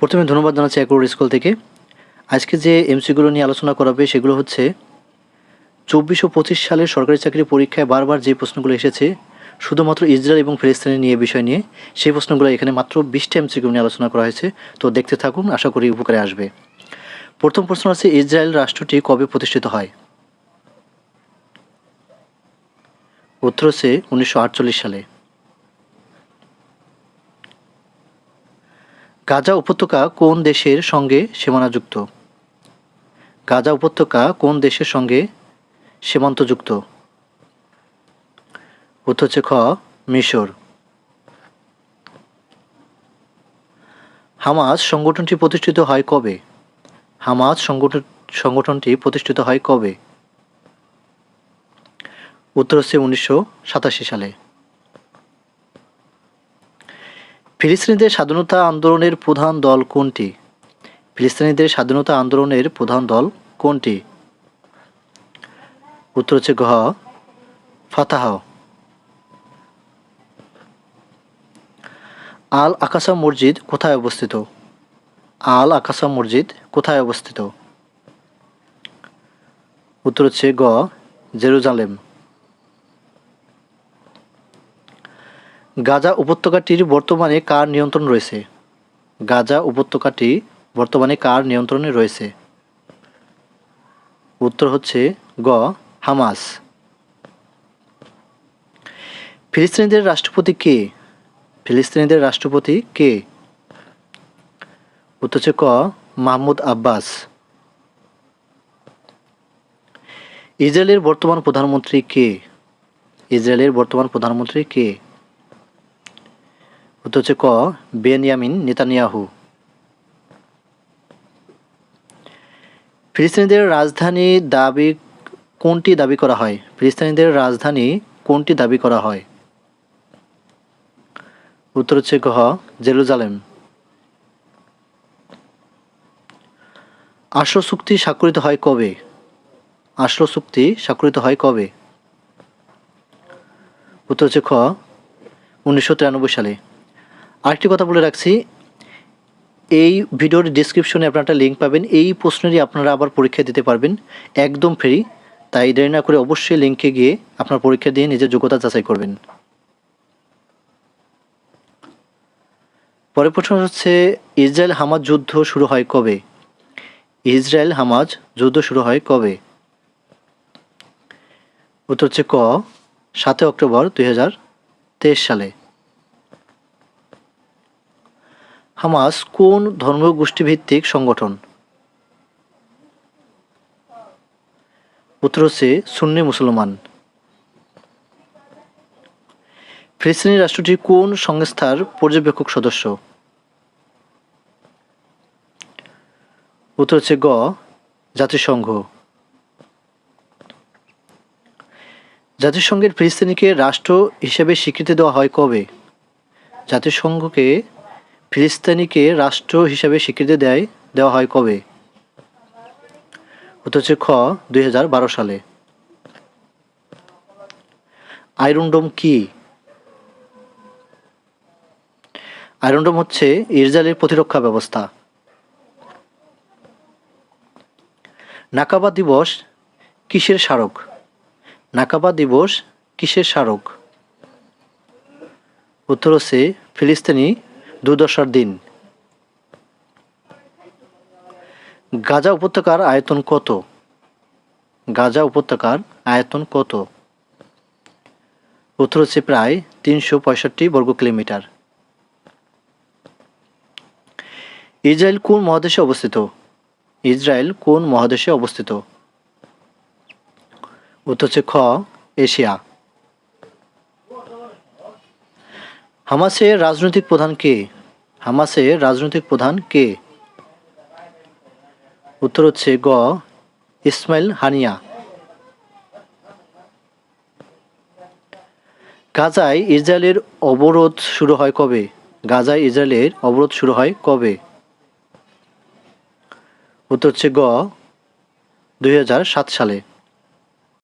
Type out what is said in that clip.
প্রথমে ধন্যবাদ জানাচ্ছি অ্যাকোর স্কুল থেকে। আজকে যে এমসিগুলো নিয়ে আলোচনা করাবে সেগুলো হচ্ছে, চব্বিশ ও পঁচিশ সালের সরকারি চাকরি পরীক্ষায় বারবার যে প্রশ্নগুলো এসেছে, শুধুমাত্র ইসরায়েল এবং ফিলিস্তিনি নিয়ে বিষয় নিয়ে, সেই প্রশ্নগুলো এখানে মাত্র বিশটা এমসিকিউ নিয়ে আলোচনা করা হয়েছে। তো দেখতে থাকুন, আশা করি উপকারে আসবে। প্রথম প্রশ্ন আছে ইসরায়েল রাষ্ট্রটি কবে প্রতিষ্ঠিত হয়? উত্তর হচ্ছে উনিশশো আটচল্লিশ সালে। গাজা উপত্যকা কোন দেশের সঙ্গে সীমানাযুক্ত? গাজা উপত্যকা কোন দেশের সঙ্গে সীমান্তযুক্ত? উত্তর হচ্ছে খ, মিশর। হামাস সংগঠনটি প্রতিষ্ঠিত হয় কবে? হামাস সংগঠন সংগঠনটি প্রতিষ্ঠিত হয় কবে? উত্তর হচ্ছে উনিশশো সাতাশি সালে। ফিলিস্তিনিদের স্বাধীনতা আন্দোলনের প্রধান দল কোনটি? ফিলিস্তিনিদের স্বাধীনতা আন্দোলনের প্রধান দল কোনটি? উত্তর হচ্ছে গহ ফাতাহ। আল আকাসা মসজিদ কোথায় অবস্থিত? আল আকাসা মসজিদ কোথায় অবস্থিত? উত্তর হচ্ছে গ, জেরুজালেম। গাজা উপত্যকাটির বর্তমানে কার নিয়ন্ত্রণ রয়েছে? গাজা উপত্যকাটি বর্তমানে কার নিয়ন্ত্রণে রয়েছে? উত্তর হচ্ছে গ, হামাস। ফিলিস্তিনিদের রাষ্ট্রপতি কে? ফিলিস্তিনিদের রাষ্ট্রপতি কে? উত্তর হচ্ছে ক, মাহমুদ আব্বাস। ইসরায়েলের বর্তমান প্রধানমন্ত্রী কে? ইসরায়েলের বর্তমান প্রধানমন্ত্রী কে? উত্তর হচ্ছে ক, বেনিয়ামিন নেতানিয়াহু। ফিলিস্তিনিদের রাজধানী দাবি কোনটি দাবি করা হয়? ফিলিস্তিনিদের রাজধানী কোনটি দাবি করা হয়? উত্তর হচ্ছে গহ জেরুজালেম। আশ্র চুক্তি স্বাক্ষরিত হয় কবে? আশ্র চুক্তি স্বাক্ষরিত হয় কবে? উত্তর হচ্ছে খ, উনিশশো তিরানব্বই সালে। আরেকটি কথা বলে রাখছি, এই ভিডিওর ডিসক্রিপশনে আপনারা একটা লিঙ্ক পাবেন। এই প্রশ্নেরই আপনারা আবার পরীক্ষা দিতে পারবেন, একদম ফ্রি তাই দেরি না করে অবশ্যই লিঙ্কে গিয়ে আপনার পরীক্ষা দিয়ে নিজের যোগ্যতা যাচাই করবেন। পরের প্রশ্ন হচ্ছে, ইসরায়েল হামাজ যুদ্ধ শুরু হয় কবে? ইসরায়েল হামাজ যুদ্ধ শুরু হয় কবে? উত্তর হচ্ছে ক, সাতই অক্টোবর দুই হাজার তেইশ সালে। হামাস কোন ধর্মীয় গোষ্ঠীভিত্তিক সংগঠন? উত্তর হচ্ছে সুন্নি মুসলমান। ফিলিস্তিনি রাষ্ট্রটি কোন সংস্থার পর্যবেক্ষক সদস্য? উত্তর হচ্ছে গ, জাতিসংঘ। জাতিসংঘের ফিলিস্তিনিকে রাষ্ট্র হিসেবে স্বীকৃতি দেওয়া হয় কবে? জাতিসংঘকে ফিলিস্তিনিকে রাষ্ট্র হিসাবে স্বীকৃতি দেয়, দেওয়া হয় কবে? হচ্ছে খ, দুই হাজার বারো সালে। আয়রনডোম কি? আয়রনডোম হচ্ছে ইসরায়েলের প্রতিরক্ষা ব্যবস্থা। নাকাবা দিবস কিসের স্মারক? নাকাবা দিবস কিসের স্মারক? উত্তর হচ্ছে ফিলিস্তিনি দুর্দশার দিন। গাজা উপত্যকার আয়তন কত? গাজা উপত্যকার আয়তন কত? উত্তর হচ্ছে প্রায় তিনশো পঁয়ষট্টি বর্গ কিলোমিটার। ইসরায়েল কোন মহাদেশে অবস্থিত? ইসরায়েল কোন মহাদেশে অবস্থিত? উত্তর হচ্ছে খ, এশিয়া। হামাসের রাজনৈতিক প্রধান কে? হামাসের রাজনৈতিক প্রধান কে? উত্তর হচ্ছে গ, ইসমাইল হানিয়া। গাজায় ইসরায়েলের অবরোধ শুরু হয় কবে? গাজায় ইসরায়েলের অবরোধ শুরু হয় কবে? উত্তর হচ্ছে গ, দুই হাজার সাত সালে।